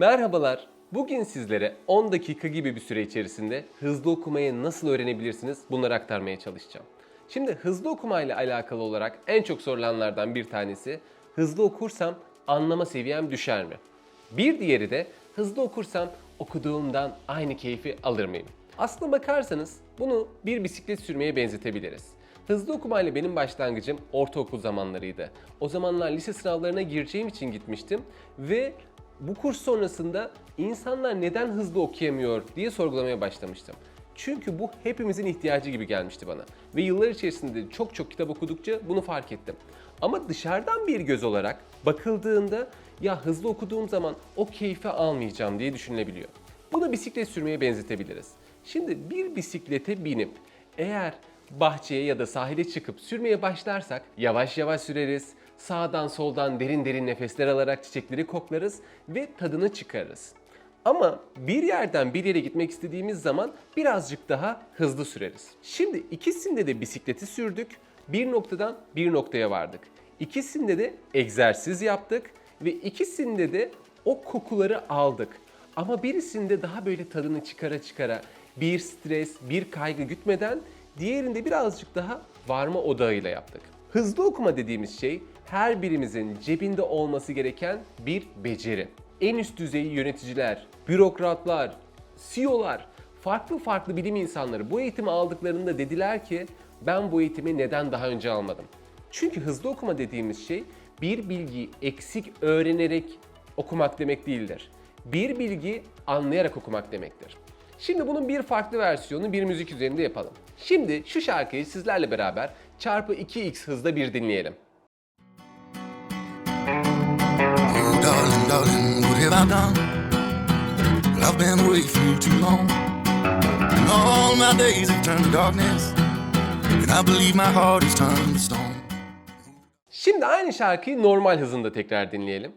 Merhabalar. Bugün sizlere 10 dakika gibi bir süre içerisinde hızlı okumayı nasıl öğrenebilirsiniz bunları aktarmaya çalışacağım. Şimdi hızlı okumayla alakalı olarak en çok sorulanlardan bir tanesi hızlı okursam anlama seviyem düşer mi? Bir diğeri de hızlı okursam okuduğumdan aynı keyfi alır mıyım? Aslına bakarsanız bunu bir bisiklet sürmeye benzetebiliriz. Hızlı okumayla benim başlangıcım ortaokul zamanlarıydı. O zamanlar lise sınavlarına gireceğim için gitmiştim ve bu kurs sonrasında insanlar neden hızlı okuyamıyor diye sorgulamaya başlamıştım. Çünkü bu hepimizin ihtiyacı gibi gelmişti bana. Ve yıllar içerisinde çok çok kitap okudukça bunu fark ettim. Ama dışarıdan bir göz olarak bakıldığında ya hızlı okuduğum zaman o keyfi almayacağım diye düşünülebiliyor. Bunu bisiklet sürmeye benzetebiliriz. Şimdi bir bisiklete binip eğer bahçeye ya da sahile çıkıp sürmeye başlarsak yavaş yavaş süreriz. Sağdan soldan derin derin nefesler alarak çiçekleri koklarız ve tadını çıkarırız. Ama bir yerden bir yere gitmek istediğimiz zaman birazcık daha hızlı süreriz. Şimdi ikisinde de bisikleti sürdük. Bir noktadan bir noktaya vardık. İkisinde de egzersiz yaptık ve ikisinde de o kokuları aldık. Ama birisinde daha böyle tadını çıkara çıkara bir stres, bir kaygı gütmeden diğerinde birazcık daha varma odağıyla yaptık. Hızlı okuma dediğimiz şey her birimizin cebinde olması gereken bir beceri. En üst düzey yöneticiler, bürokratlar, CEO'lar, farklı farklı bilim insanları bu eğitimi aldıklarında dediler ki ben bu eğitimi neden daha önce almadım? Çünkü hızlı okuma dediğimiz şey bir bilgiyi eksik öğrenerek okumak demek değildir. Bir bilgi anlayarak okumak demektir. Şimdi bunun bir farklı versiyonu bir müzik üzerinde yapalım. Şimdi şu şarkıyı sizlerle beraber çarpı 2x hızda bir dinleyelim. Darling, what have I done? I've been away from you too long. And all my days have turned to darkness. And I believe my heart has turned to stone. Şimdi aynı şarkıyı normal hızında tekrar dinleyelim.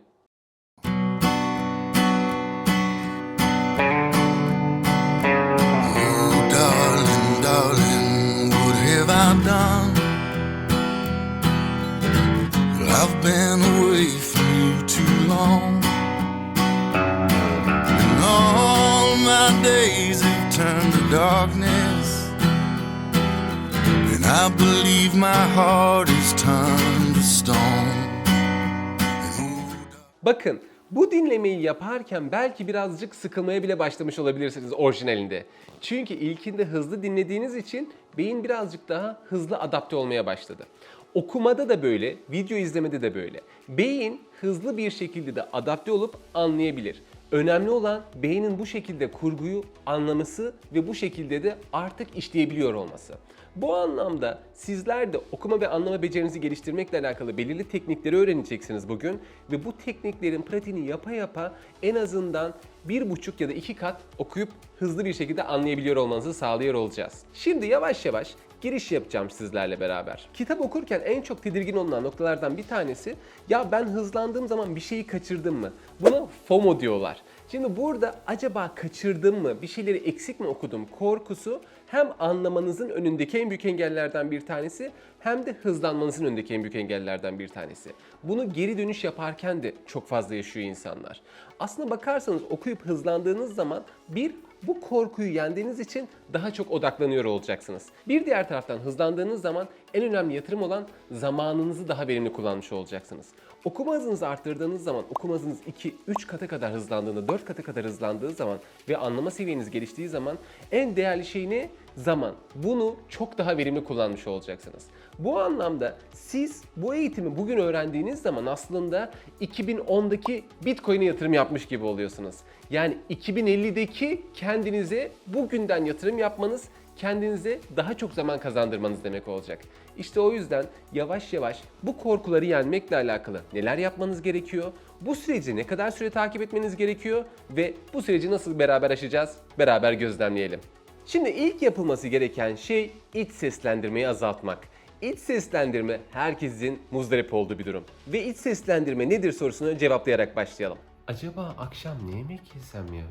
Bakın bu dinlemeyi yaparken belki birazcık sıkılmaya bile başlamış olabilirsiniz orijinalinde. Çünkü ilkinde hızlı dinlediğiniz için beyin birazcık daha hızlı adapte olmaya başladı. Okumada da böyle, video izlemede de böyle. Beyin hızlı bir şekilde de adapte olup anlayabilir. Önemli olan beynin bu şekilde kurguyu anlaması ve bu şekilde de artık işleyebiliyor olması. Bu anlamda sizler de okuma ve anlama becerinizi geliştirmekle alakalı belirli teknikleri öğreneceksiniz bugün ve bu tekniklerin pratiğini yapa yapa en azından bir buçuk ya da iki kat okuyup hızlı bir şekilde anlayabiliyor olmanızı sağlıyor olacağız. Şimdi yavaş yavaş giriş yapacağım sizlerle beraber. Kitap okurken en çok tedirgin olunan noktalardan bir tanesi ya ben hızlandığım zaman bir şeyi kaçırdım mı? Buna FOMO diyorlar. Şimdi burada acaba kaçırdım mı, bir şeyleri eksik mi okudum korkusu hem anlamanızın önündeki en büyük engellerden bir tanesi hem de hızlanmanızın önündeki en büyük engellerden bir tanesi. Bunu geri dönüş yaparken de çok fazla yaşıyor insanlar. Aslına bakarsanız okuyup hızlandığınız zaman bir bu korkuyu yendiğiniz için daha çok odaklanıyor olacaksınız. Bir diğer taraftan hızlandığınız zaman en önemli yatırım olan zamanınızı daha verimli kullanmış olacaksınız. Okuma hızınızı arttırdığınız zaman, okuma hızınız 2-3 kata kadar hızlandığında, 4 kata kadar hızlandığı zaman ve anlama seviyeniz geliştiği zaman en değerli şey ne? Zaman. Bunu çok daha verimli kullanmış olacaksınız. Bu anlamda siz bu eğitimi bugün öğrendiğiniz zaman aslında 2010'daki Bitcoin'e yatırım yapmış gibi oluyorsunuz. Yani 2050'deki kendinize bugünden yatırım yapmanız kendinize daha çok zaman kazandırmanız demek olacak. İşte o yüzden yavaş yavaş bu korkuları yenmekle alakalı neler yapmanız gerekiyor? Bu süreci ne kadar süre takip etmeniz gerekiyor ve bu süreci nasıl beraber aşacağız? Beraber gözlemleyelim. Şimdi ilk yapılması gereken şey iç seslendirmeyi azaltmak. İç seslendirme herkesin muzdarip olduğu bir durum. Ve iç seslendirme nedir sorusunu cevaplayarak başlayalım. Acaba akşam ne yemek yesem ya?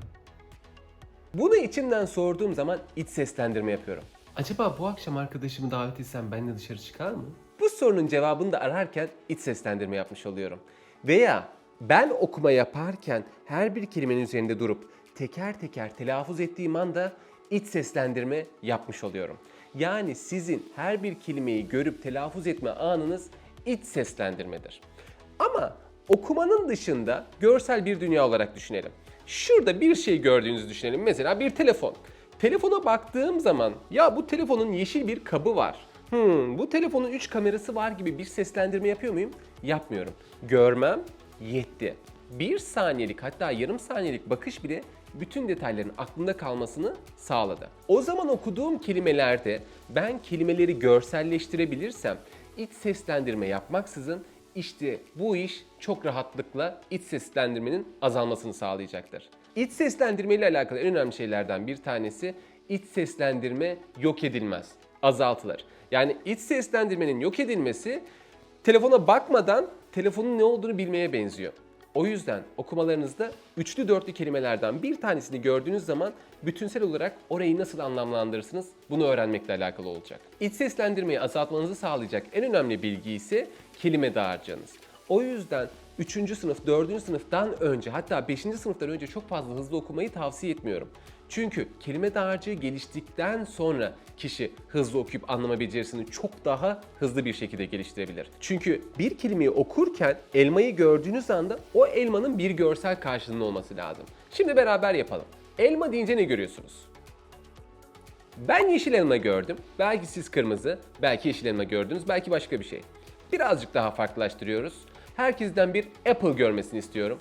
Bunu içimden sorduğum zaman iç seslendirme yapıyorum. Acaba bu akşam arkadaşımı davet etsem benimle dışarı çıkar mı? Bu sorunun cevabını da ararken iç seslendirme yapmış oluyorum. Veya Ben okuma yaparken her bir kelimenin üzerinde durup teker teker telaffuz ettiğim anda iç seslendirme yapmış oluyorum. Yani sizin her bir kelimeyi görüp telaffuz etme anınız iç seslendirmedir. Ama okumanın dışında görsel bir dünya olarak düşünelim. Şurada bir şey gördüğünüzü düşünelim. Mesela bir telefon. Telefona baktığım zaman ya bu telefonun yeşil bir kabı var. Hmm, bu telefonun 3 kamerası var gibi bir seslendirme yapıyor muyum? Yapmıyorum. Görmem yetti. Bir saniyelik hatta yarım saniyelik bakış bile bütün detayların aklımda kalmasını sağladı. O zaman okuduğum kelimelerde ben kelimeleri görselleştirebilirsem iç seslendirme yapmaksızın işte bu iş çok rahatlıkla iç seslendirmenin azalmasını sağlayacaktır. İç seslendirme ile alakalı en önemli şeylerden bir tanesi iç seslendirme yok edilmez, azaltılır. Yani iç seslendirmenin yok edilmesi telefona bakmadan telefonun ne olduğunu bilmeye benziyor. O yüzden okumalarınızda üçlü dörtlü kelimelerden bir tanesini gördüğünüz zaman bütünsel olarak orayı nasıl anlamlandırırsınız bunu öğrenmekle alakalı olacak. İç seslendirmeyi azaltmanızı sağlayacak en önemli bilgi ise kelime dağarcığınız. O yüzden 3. sınıf, 4. sınıftan önce hatta 5. sınıftan önce çok fazla hızlı okumayı tavsiye etmiyorum. Çünkü kelime dağarcığı geliştikten sonra kişi hızlı okuyup anlama becerisini çok daha hızlı bir şekilde geliştirebilir. Çünkü bir kelimeyi okurken elmayı gördüğünüz anda o elmanın bir görsel karşılığının olması lazım. Şimdi beraber yapalım. Elma deyince ne görüyorsunuz? Ben yeşil elma gördüm. Belki siz kırmızı, belki yeşil elma gördünüz, belki başka bir şey. Birazcık daha farklılaştırıyoruz. Herkesten bir Apple görmesini istiyorum.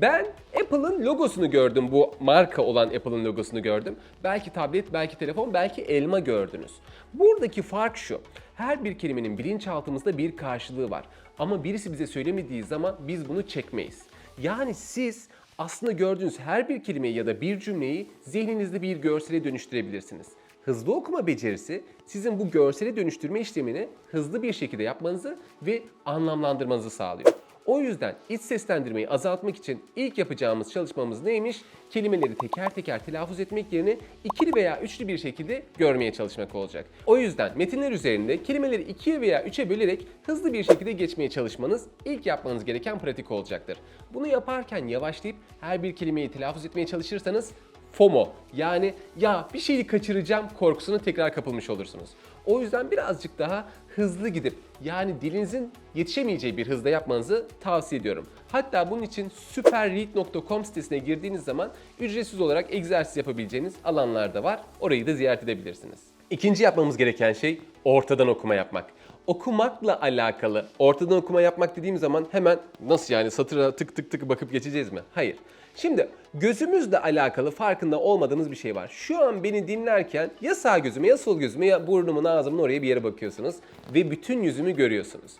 Ben Apple'ın logosunu gördüm. Bu marka olan Apple'ın logosunu gördüm. Belki tablet, belki telefon, belki elma gördünüz. Buradaki fark şu. Her bir kelimenin bilinçaltımızda bir karşılığı var. Ama birisi bize söylemediği zaman biz bunu çekmeyiz. Yani siz aslında gördüğünüz her bir kelimeyi ya da bir cümleyi zihninizde bir görsele dönüştürebilirsiniz. Hızlı okuma becerisi sizin bu görsele dönüştürme işlemini hızlı bir şekilde yapmanızı ve anlamlandırmanızı sağlıyor. O yüzden iç seslendirmeyi azaltmak için ilk yapacağımız çalışmamız neymiş? Kelimeleri teker teker telaffuz etmek yerine ikili veya üçlü bir şekilde görmeye çalışmak olacak. O yüzden metinler üzerinde kelimeleri ikiye veya üçe bölerek hızlı bir şekilde geçmeye çalışmanız ilk yapmanız gereken pratik olacaktır. Bunu yaparken yavaşlayıp her bir kelimeyi telaffuz etmeye çalışırsanız FOMO yani ya bir şeyi kaçıracağım korkusuna tekrar kapılmış olursunuz. O yüzden birazcık daha hızlı gidip yani dilinizin yetişemeyeceği bir hızda yapmanızı tavsiye ediyorum. Hatta bunun için superread.com sitesine girdiğiniz zaman ücretsiz olarak egzersiz yapabileceğiniz alanlar da var. Orayı da ziyaret edebilirsiniz. İkinci yapmamız gereken şey ortadan okuma yapmak. Okumakla alakalı ortadan okuma yapmak dediğim zaman hemen nasıl yani satıra tık tık tık bakıp geçeceğiz mi? Hayır. Şimdi gözümüzle alakalı farkında olmadığınız bir şey var. Şu an beni dinlerken ya sağ gözüme ya sol gözüme ya burnumun ağzımın oraya bir yere bakıyorsunuz ve bütün yüzümü görüyorsunuz.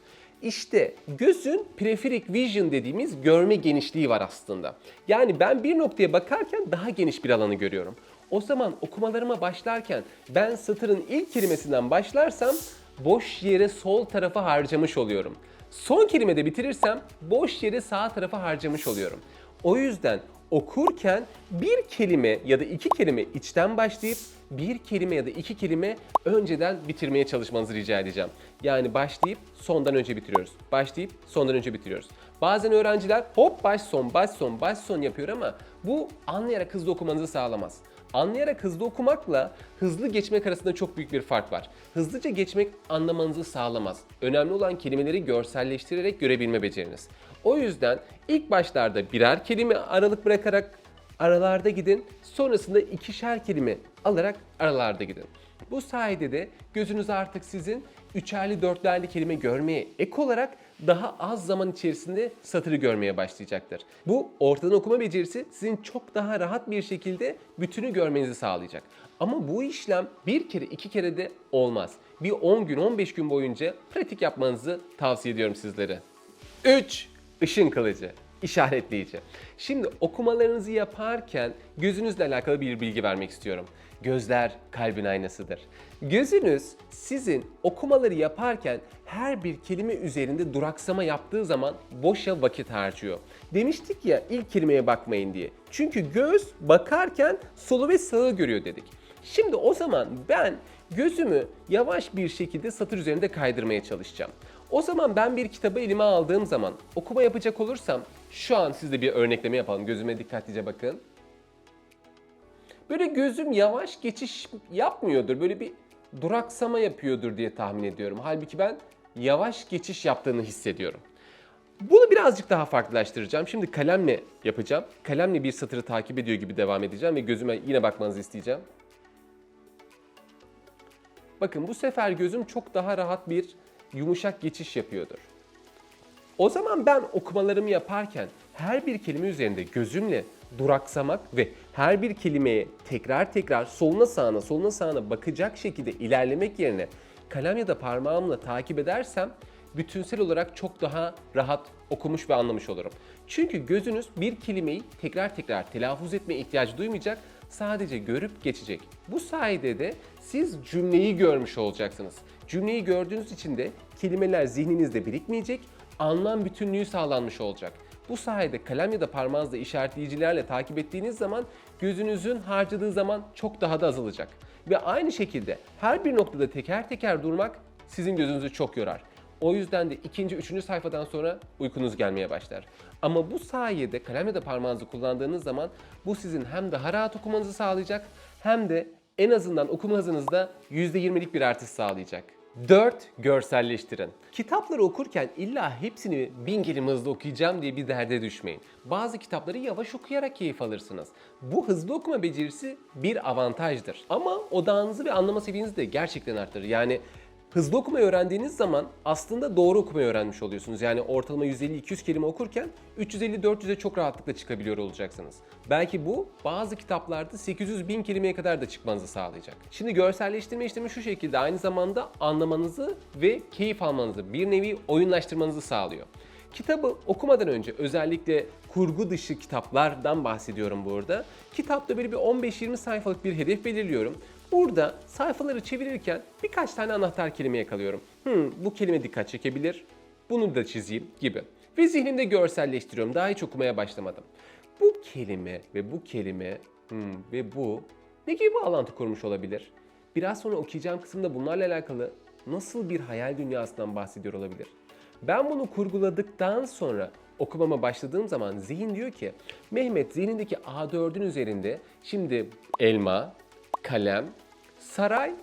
İşte gözün peripherik vision dediğimiz görme genişliği var aslında. Yani ben bir noktaya bakarken daha geniş bir alanı görüyorum. O zaman okumalarıma başlarken ben satırın ilk kelimesinden başlarsam boş yere sol tarafa harcamış oluyorum. Son kelimede bitirirsem boş yere sağ tarafa harcamış oluyorum. O yüzden okurken bir kelime ya da iki kelime içten başlayıp bir kelime ya da iki kelime önceden bitirmeye çalışmanızı rica edeceğim. Yani başlayıp sondan önce bitiriyoruz. Başlayıp sondan önce bitiriyoruz. Bazen öğrenciler hop baş son baş son baş son yapıyor ama bu anlayarak hızlı okumanızı sağlamaz. Anlayarak hızlı okumakla hızlı geçmek arasında çok büyük bir fark var. Hızlıca geçmek anlamanızı sağlamaz. Önemli olan kelimeleri görselleştirerek görebilme beceriniz. O yüzden ilk başlarda birer kelime aralık bırakarak aralarda gidin. Sonrasında ikişer kelime alarak aralarda gidin. Bu sayede de gözünüz artık sizin üçerli dörtlerli kelime görmeye ek olarak daha az zaman içerisinde satırı görmeye başlayacaktır. Bu ortadan okuma becerisi sizin çok daha rahat bir şekilde bütünü görmenizi sağlayacak. Ama bu işlem bir kere iki kere de olmaz. Bir 10 gün 15 gün boyunca pratik yapmanızı tavsiye ediyorum sizlere. 3. Işın kılıcı işaretleyici. Şimdi okumalarınızı yaparken gözünüzle alakalı bir bilgi vermek istiyorum. Gözler kalbin aynasıdır. Gözünüz sizin okumaları yaparken her bir kelime üzerinde duraksama yaptığı zaman boşa vakit harcıyor. Demiştik ya ilk kelimeye bakmayın diye. Çünkü göz bakarken solu ve sağı görüyor dedik. Şimdi o zaman ben gözümü yavaş bir şekilde satır üzerinde kaydırmaya çalışacağım. O zaman ben bir kitabı elime aldığım zaman okuma yapacak olursam şu an sizde bir örnekleme yapalım. Gözüme dikkatlice bakın. Böyle gözüm yavaş geçiş yapmıyordur. Böyle bir duraksama yapıyordur diye tahmin ediyorum. Halbuki ben yavaş geçiş yaptığını hissediyorum. Bunu birazcık daha farklılaştıracağım. Şimdi kalemle yapacağım. Kalemle bir satırı takip ediyor gibi devam edeceğim ve gözüme yine bakmanızı isteyeceğim. Bakın bu sefer gözüm çok daha rahat bir yumuşak geçiş yapıyordur. O zaman ben okumalarımı yaparken her bir kelime üzerinde gözümle duraksamak ve her bir kelimeye tekrar tekrar soluna sağına soluna sağına bakacak şekilde ilerlemek yerine kalem ya da parmağımla takip edersem bütünsel olarak çok daha rahat okumuş ve anlamış olurum. Çünkü gözünüz bir kelimeyi tekrar tekrar telaffuz etmeye ihtiyacı duymayacak, sadece görüp geçecek. Bu sayede de siz cümleyi görmüş olacaksınız. Cümleyi gördüğünüz için de kelimeler zihninizde birikmeyecek, anlam bütünlüğü sağlanmış olacak. Bu sayede kalem ya da parmağınızda işaretleyicilerle takip ettiğiniz zaman gözünüzün harcadığı zaman çok daha da azalacak. Ve aynı şekilde her bir noktada teker teker durmak sizin gözünüzü çok yorar. O yüzden de ikinci, üçüncü sayfadan sonra uykunuz gelmeye başlar. Ama bu sayede kalem ya da parmağınızı kullandığınız zaman bu sizin hem daha rahat okumanızı sağlayacak hem de en azından okuma hızınızda %20'lik bir artış sağlayacak. 4. Görselleştirin. Kitapları okurken illa hepsini bin kelime hızlı okuyacağım diye bir derde düşmeyin. Bazı kitapları yavaş okuyarak keyif alırsınız. Bu hızlı okuma becerisi bir avantajdır. Ama odağınızı ve anlama seviyenizi de gerçekten arttırır. Yani Hızlı okumayı öğrendiğiniz zaman aslında doğru okumayı öğrenmiş oluyorsunuz. Yani ortalama 150-200 kelime okurken 350-400'e çok rahatlıkla çıkabiliyor olacaksınız. Belki bu bazı kitaplarda 800 bin kelimeye kadar da çıkmanızı sağlayacak. Şimdi görselleştirme işlemi şu şekilde aynı zamanda anlamanızı ve keyif almanızı bir nevi oyunlaştırmanızı sağlıyor. Kitabı okumadan önce özellikle kurgu dışı kitaplardan bahsediyorum burada. Kitapta böyle bir 15-20 sayfalık bir hedef belirliyorum. Burada sayfaları çevirirken birkaç tane anahtar kelime yakalıyorum. Hmm, bu kelime dikkat çekebilir, bunu da çizeyim gibi. Ve zihnimde görselleştiriyorum. Daha hiç okumaya başlamadım. Bu kelime ve bu kelime hmm, ve bu ne gibi bağlantı kurmuş olabilir? Biraz sonra okuyacağım kısımda bunlarla alakalı nasıl bir hayal dünyasından bahsediyor olabilir? Ben bunu kurguladıktan sonra okumama başladığım zaman zihin diyor ki Mehmet zihnindeki A4'ün üzerinde şimdi elma, kalem, saray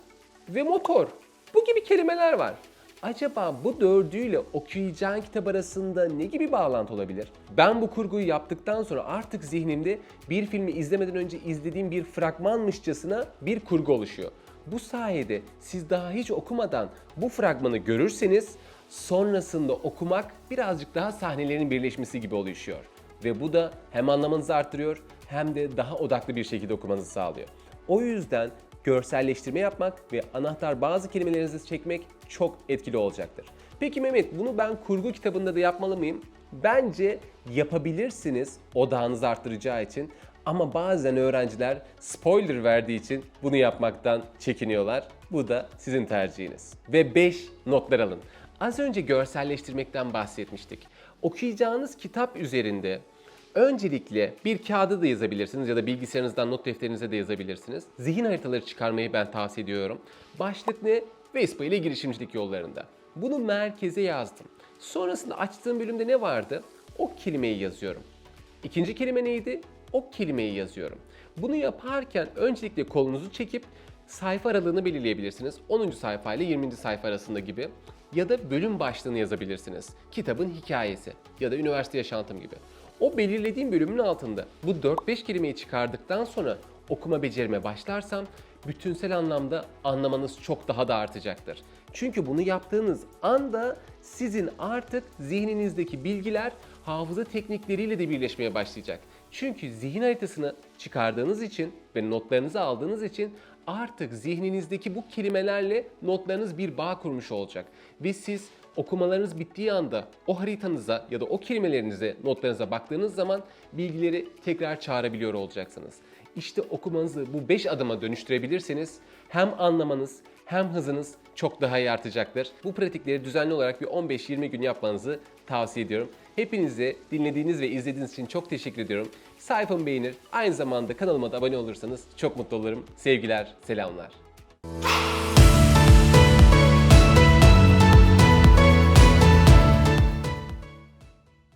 ve motor. Bu gibi kelimeler var. Acaba bu dördüyle okuyacağın kitap arasında ne gibi bağlantı olabilir? Ben bu kurguyu yaptıktan sonra artık zihnimde bir filmi izlemeden önce izlediğim bir fragmanmışçasına bir kurgu oluşuyor. Bu sayede siz daha hiç okumadan bu fragmanı görürseniz sonrasında okumak birazcık daha sahnelerin birleşmesi gibi oluşuyor. Ve bu da hem anlamanızı arttırıyor hem de daha odaklı bir şekilde okumanızı sağlıyor. O yüzden görselleştirme yapmak ve anahtar bazı kelimelerinizi çekmek çok etkili olacaktır. Peki Mehmet bunu ben kurgu kitabında da yapmalı mıyım? Bence yapabilirsiniz odağınızı arttıracağı için ama bazen öğrenciler spoiler verdiği için bunu yapmaktan çekiniyorlar. Bu da sizin tercihiniz. Ve 5 notlar alın. Az önce görselleştirmekten bahsetmiştik. Okuyacağınız kitap üzerinde Öncelikle bir kağıda da yazabilirsiniz ya da bilgisayarınızdan not defterinize de yazabilirsiniz. Zihin haritaları çıkarmayı ben tavsiye ediyorum. Başlık ne? Vespa ile girişimcilik yollarında. Bunu merkeze yazdım. Sonrasında açtığım bölümde ne vardı? O kelimeyi yazıyorum. İkinci kelime neydi? O kelimeyi yazıyorum. Bunu yaparken öncelikle kolunuzu çekip sayfa aralığını belirleyebilirsiniz. 10. sayfa ile 20. sayfa arasında gibi. Ya da bölüm başlığını yazabilirsiniz. Kitabın hikayesi ya da üniversite yaşantım gibi. O belirlediğim bölümün altında bu 4-5 kelimeyi çıkardıktan sonra okuma becerime başlarsam bütünsel anlamda anlamanız çok daha da artacaktır. Çünkü bunu yaptığınız anda sizin artık zihninizdeki bilgiler hafıza teknikleriyle de birleşmeye başlayacak. Çünkü zihin haritasını çıkardığınız için ve notlarınızı aldığınız için artık zihninizdeki bu kelimelerle notlarınız bir bağ kurmuş olacak. Ve siz okumalarınız bittiği anda o haritanıza ya da o kelimelerinize, notlarınıza baktığınız zaman bilgileri tekrar çağırabiliyor olacaksınız. İşte okumanızı bu 5 adıma dönüştürebilirseniz hem anlamanız hem hızınız çok daha iyi artacaktır. Bu pratikleri düzenli olarak bir 15-20 gün yapmanızı tavsiye ediyorum. Hepinize dinlediğiniz ve izlediğiniz için çok teşekkür ediyorum. Sayfamı beğenir, aynı zamanda kanalıma da abone olursanız çok mutlu olurum. Sevgiler, selamlar.